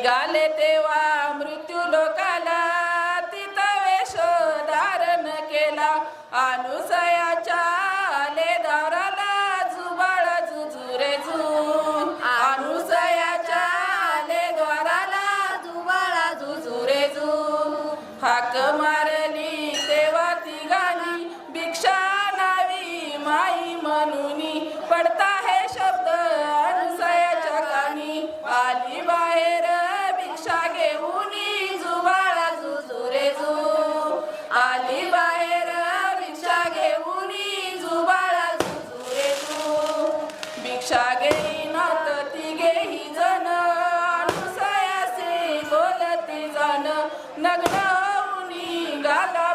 निघाले तेव्हा मृत्यू लोकाला तिथं धारण केला. अनुसयाच्या आले दाराला अनुसयाच्या जुबाळा जुजुरे दीक्षा घेईनात तिघेही जण. अनुसयासे बोलती जाण. नग्न गाला